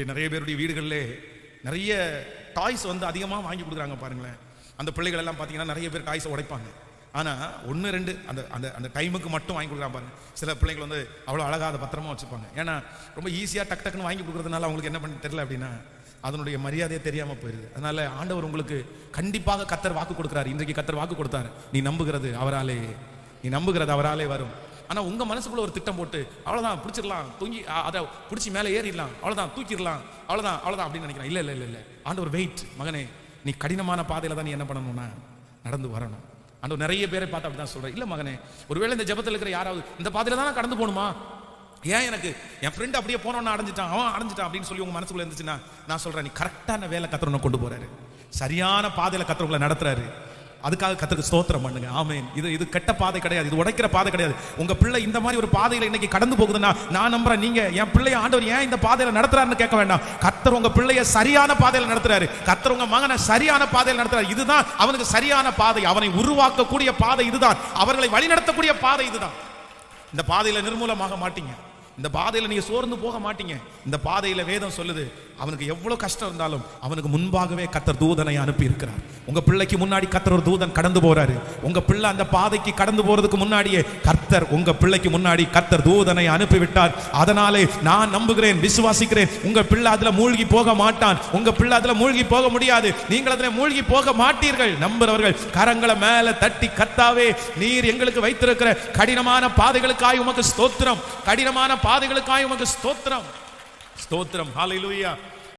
நம்முடைய நிறைய பேருடைய வீடுகளில் நிறைய டாய்ஸ் வந்து அதிகமாக வாங்கி கொடுக்குறாங்க பாருங்களேன். அந்த பிள்ளைகள் எல்லாம் பார்த்தீங்கன்னா நிறைய பேர் டாய்ஸை உடைப்பாங்க. ஆனால் ஒன்று ரெண்டு அந்த அந்த அந்த டைமுக்கு மட்டும் வாங்கி கொடுக்குறாங்க பாருங்க. சில பிள்ளைகள் வந்து அவ்வளோ அழகாக அதை பத்திரமா வச்சுப்பாங்க. ஏன்னா ரொம்ப ஈஸியாக டக் டக்குன்னு வாங்கி கொடுக்குறதுனால அவங்களுக்கு என்ன பண்ண தெரியல அப்படின்னா அதனுடைய மரியாதையே தெரியாமல் போயிருது. அதனால ஆண்டவர் உங்களுக்கு கண்டிப்பாக கத்தர் வாக்கு கொடுக்குறாரு. இன்றைக்கு கத்தர் வாக்கு கொடுத்தாரு. நீ நம்புகிறது அவராலே நீ நம்புகிறது அவராலே வரும். ஆனால் உங்கள் மனசுக்குள்ள ஒரு திட்டம் போட்டு அவ்வளோதான் பிடிச்சிடலாம் தூங்கி அதை பிடிச்சி மேலே ஏறிடலாம் அவ்வளோதான் தூக்கிடலாம் அவ்வளோதான் அவ்வளோதான் அப்படின்னு நினைக்கிறேன். இல்லை இல்லை இல்லை ஆண்டு ஆண்டவர் வெயிட் மகனே நீ கடினமான பாதையில் தான் நீ என்ன பண்ணணும்னா நடந்து வரணும். ஆண்டவர் நிறைய பேரை பார்த்து அப்படி தான் சொல்கிறேன் இல்லை மகனே ஒருவேளை இந்த ஜெபத்தில் இருக்கிற யாராவது இந்த பாதையில் தான் கடந்து போகணுமா? ஏன் எனக்கு என் ஃப்ரெண்ட் அப்படியே போனவன அடைஞ்சிட்டான் அவன் அடைஞ்சிட்டான் அப்படின்னு சொல்லி உங்க மனசுக்குள்ள இருந்துச்சுன்னா நான் சொல்றேன் நீ கரெக்டான வேலை கத்துறவனை கொண்டு போறாரு. சரியான பாதையில கத்துறவங்களை நடத்துறாரு. அதுக்காக கத்துக்கு ஸ்தோத்திரம் பண்ணுங்க. ஆமேன். இது இது கெட்ட பாதை கிடையாது. இது உடைக்கிற பாதை கிடையாது. உங்க பிள்ளை இந்த மாதிரி ஒரு பாதையில இன்னைக்கு கடந்து போகுதுன்னா நான் நம்புறேன் நீங்க என் பிள்ளைய ஆண்டவர் ஏன் இந்த பாதையில நடத்துறாருன்னு கேட்க வேண்டாம். கத்தர் உங்க பிள்ளைய சரியான பாதையில நடத்துறாரு. கத்தர் உங்க மகனை சரியான பாதையில நடத்துறாரு. இதுதான் அவனுக்கு சரியான பாதை. அவனை உருவாக்கக்கூடிய பாதை இதுதான். அவர்களை வழிநடத்தக்கூடிய பாதை இதுதான். இந்த பாதையில நிர்மூலமாக மாட்டீங்க. இந்த பாதையில நீங்க சோர்ந்து போக மாட்டீங்க. இந்த பாதையில வேதம் சொல்லுது அவனுக்கு எவ்வளவு கஷ்டம் இருந்தாலும் அவனுக்கு முன்பாகவே கத்தர் தூதனை அனுப்பி இருக்கிறார் உங்க பிள்ளைக்கு முன்னாடி கத்தர் ஒரு தூதன் கடந்து போறாரு. உங்க பிள்ளை அந்த பாதைக்கு கடந்து போறதுக்கு முன்னாடியே கர்த்தர் உங்க பிள்ளைக்கு முன்னாடி கர்த்தர் தூதனை அனுப்பி விட்டார் அதனாலே நான் நம்புகிறேன் விசுவாசிக்கிறேன். உங்க பிள்ளை அதுல மூழ்கி போக மாட்டான். உங்க பிள்ளை அதுல மூழ்கி போக முடியாது. நீங்கள் அதுல மூழ்கி போக மாட்டீர்கள். நம்புறவர்கள் கரங்களை மேல தட்டி கத்தாவே நீர் எங்களுக்கு வைத்திருக்கிற கடினமான பாதைகளுக்காய் உமக்கு ஸ்தோத்திரம். கடினமான பாதைகளுக்காய் உமக்கு ஸ்தோத்திரம். ஸ்தோத்திரம். ஹalleluya